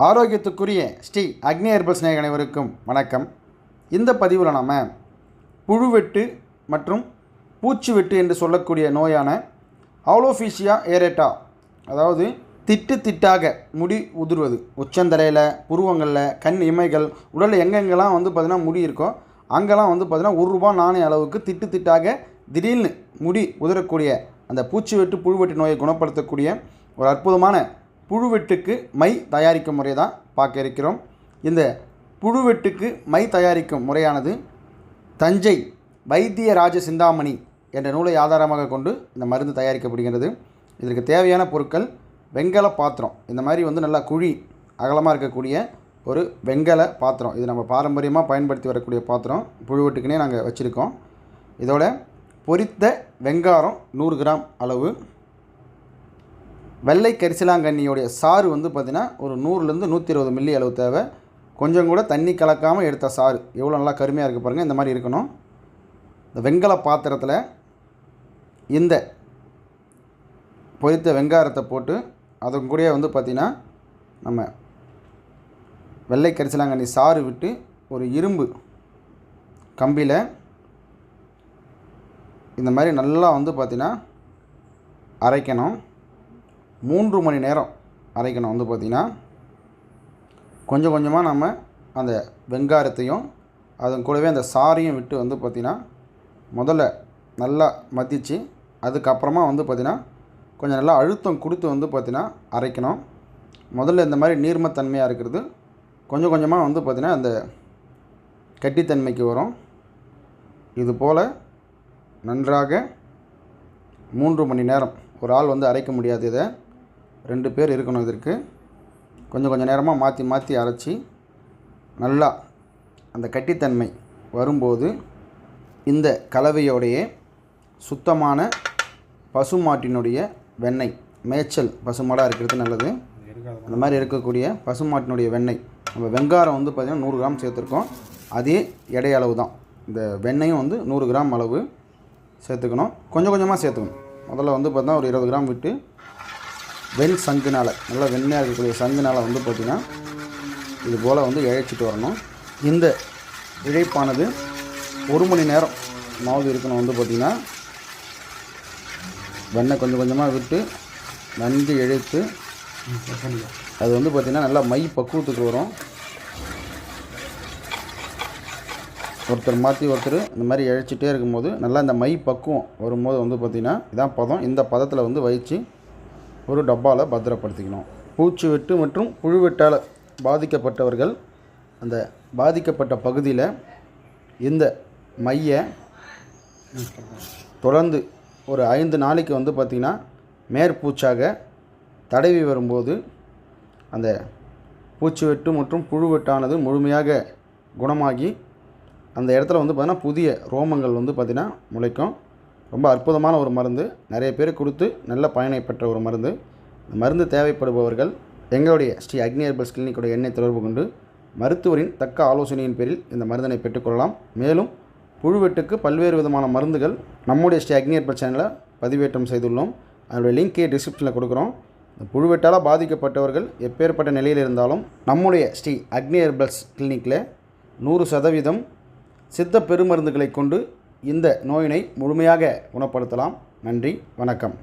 ஆரோக்கியத்துக்குரிய ஸ்ரீ அக்னி herbal ஸ்நேக அனைவருக்கும் வணக்கம். இந்த பதிவில் நாம் புழுவெட்டு மற்றும் பூச்சி வெட்டு என்று சொல்லக்கூடிய நோயான ஆலோஃபீஷியா ஏரேட்டா அதாவது திட்டு திட்டாக முடி உதிர்வது உச்சந்தலையில் புருவங்களில் கண் இமைகள் உடலில் எங்கெங்கெல்லாம் வந்து பார்த்திங்கன்னா முடி இருக்கோ அங்கெல்லாம் வந்து பார்த்திங்கன்னா ஒரு ரூபா நாணய அளவுக்கு திட்டு திட்டாக திடீர்னு முடி உதிரக்கூடிய அந்த பூச்சி வெட்டு புழுவெட்டு நோயை குணப்படுத்தக்கூடிய ஒரு அற்புதமான புழுவெட்டுக்கு மை தயாரிக்கும் முறை தான் பார்க்க இருக்கிறோம். இந்த புழுவெட்டுக்கு மை தயாரிக்கும் முறையானது தஞ்சை வைத்திய ராஜ சிந்தாமணி என்ற நூலை ஆதாரமாக கொண்டு இந்த மருந்து தயாரிக்கப்படுகின்றது. இதற்கு தேவையான பொருட்கள் வெங்கல பாத்திரம். இந்த மாதிரி வந்து நல்லா குழி அகலமாக இருக்கக்கூடிய ஒரு வெங்கல பாத்திரம். இது நம்ம பாரம்பரியமாக பயன்படுத்தி வரக்கூடிய பாத்திரம். புழுவெட்டுக்குனே நாங்கள் வச்சுருக்கோம். இதோட பொரித்த வெங்காரம் நூறு கிராம் அளவு. வெள்ளை கரிசலாங்கண்ணியோடைய சாறு வந்து பார்த்திங்கன்னா ஒரு நூறுலேருந்து நூற்றி இருபது மில்லி அளவு தேவை. கொஞ்சம் கூட தண்ணி கலக்காமல் எடுத்த சாறு. எவ்வளோ நல்லா கருமையாக இருக்குது பாருங்கள் இந்த மாதிரி இருக்கணும். இந்த வெங்கல பாத்திரத்தில் இந்த பொரித்த வெங்காரத்தை போட்டு அதன் கூடயே வந்து பார்த்திங்கன்னா நம்ம வெள்ளை கரிசலாங்கண்ணி சாறு விட்டு ஒரு இரும்பு கம்பியில் இந்த மாதிரி நல்லா வந்து பார்த்திங்கன்னா அரைக்கணும். மூன்று மணி நேரம் அரைக்கணும் வந்து பார்த்திங்கன்னா கொஞ்சம் கொஞ்சமாக நம்ம அந்த வெங்காரத்தையும் அதன் கூடவே அந்த சாரையும் விட்டு வந்து பார்த்திங்கன்னா முதல்ல நல்லா மதித்து அதுக்கப்புறமா வந்து பார்த்திங்கன்னா கொஞ்சம் நல்லா அழுத்தம் கொடுத்து வந்து பார்த்திங்கன்னா அரைக்கணும். முதல்ல இந்த மாதிரி நீர்மத்தன்மையாக இருக்கிறது கொஞ்சம் கொஞ்சமாக வந்து பார்த்திங்கன்னா அந்த கட்டித்தன்மைக்கு வரும். இது போல் நன்றாக மூன்று மணி நேரம் ஒரு ஆள் வந்து அரைக்க முடியாது இதை. ரெண்டு பேர் இருக்கணும் இதற்கு. கொஞ்சம் கொஞ்சம் நேரமாக மாற்றி மாற்றி அரைச்சி நல்லா அந்த கட்டித்தன்மை வரும்போது இந்த கலவையோடைய சுத்தமான பசுமாட்டினுடைய வெண்ணெய் மேய்ச்சல் பசுமாடாக இருக்கிறது நல்லது. அந்த மாதிரி இருக்கக்கூடிய பசுமாட்டினுடைய வெண்ணெய் நம்ம வெங்காரம் வந்து பார்த்திங்கன்னா நூறு கிராம் சேர்த்துருக்கோம். அதே எடை அளவு தான். இந்த வெண்ணெயும் வந்து நூறு கிராம் அளவு சேர்த்துக்கணும். கொஞ்சம் கொஞ்சமாக சேர்த்துக்கணும். முதல்ல வந்து பார்த்தா ஒரு இருபது கிராம் விட்டு வெண் சங்குனால் நல்லா வெண்மையாக இருக்கக்கூடிய சங்குனால் வந்து பார்த்திங்கன்னா இது போல் வந்து இழைச்சிட்டு வரணும். இந்த இழைப்பானது ஒரு மணி நேரம் மாவு இருக்கணும் வந்து பார்த்திங்கன்னா வெண்ணெய் கொஞ்சம் கொஞ்சமாக விட்டு நன்கு இழைத்து அது வந்து பார்த்திங்கன்னா நல்லா மை பக்குவத்துக்கு வரும். ஒருத்தர் மாற்றி ஒருத்தர் இந்த மாதிரி இழைச்சிட்டே இருக்கும்போது நல்லா இந்த மை பக்குவம் வரும்போது வந்து பார்த்திங்கன்னா இதான் பதம். இந்த பதத்தில் வந்து வயிச்சு ஒரு டப்பாவில் பத்திரப்படுத்திக்கணும். பூச்சி வெட்டு மற்றும் புழு வெட்டால் பாதிக்கப்பட்டவர்கள் அந்த பாதிக்கப்பட்ட பகுதியில் இந்த மைய தொடர்ந்து ஒரு ஐந்து நாளைக்கு வந்து பார்த்திங்கன்னா மேற்பூச்சாக தடவி வரும்போது அந்த பூச்சி வெட்டு மற்றும் புழு வெட்டானது முழுமையாக குணமாகி அந்த இடத்துல வந்து பார்த்திங்கன்னா புதிய ரோமங்கள் வந்து பார்த்திங்கன்னா முளைக்கும். ரொம்ப அற்புதமான ஒரு மருந்து. நிறைய பேர் கொடுத்து நல்ல பயனை பெற்ற ஒரு மருந்து. மருந்து தேவைப்படுபவர்கள் எங்களுடைய ஸ்ரீ அக்னி ஹெர்பல்ஸ் கிளினிக்குடைய எண்ணெய் தொடர்பு கொண்டு மருத்துவரின் தக்க ஆலோசனையின் பேரில் இந்த மருந்தினை பெற்றுக்கொள்ளலாம். மேலும் புழுவெட்டுக்கு பல்வேறு விதமான மருந்துகள் நம்முடைய ஸ்ரீ அக்னி ஹெர்பல் சேனலில் பதிவேற்றம் செய்துள்ளோம். அதனுடைய லிங்க்கே டிஸ்கிரிப்ஷனில் கொடுக்குறோம். இந்த புழுவெட்டால் பாதிக்கப்பட்டவர்கள் எப்பேற்பட்ட நிலையில் இருந்தாலும் நம்முடைய ஸ்ரீ அக்னி ஹெர்பல்ஸ் கிளினிக்கில் நூறு சதவீதம் சித்த பெருமருந்துகளை கொண்டு இந்த நோயினை முழுமையாக குணப்படுத்தலாம். நன்றி வணக்கம்.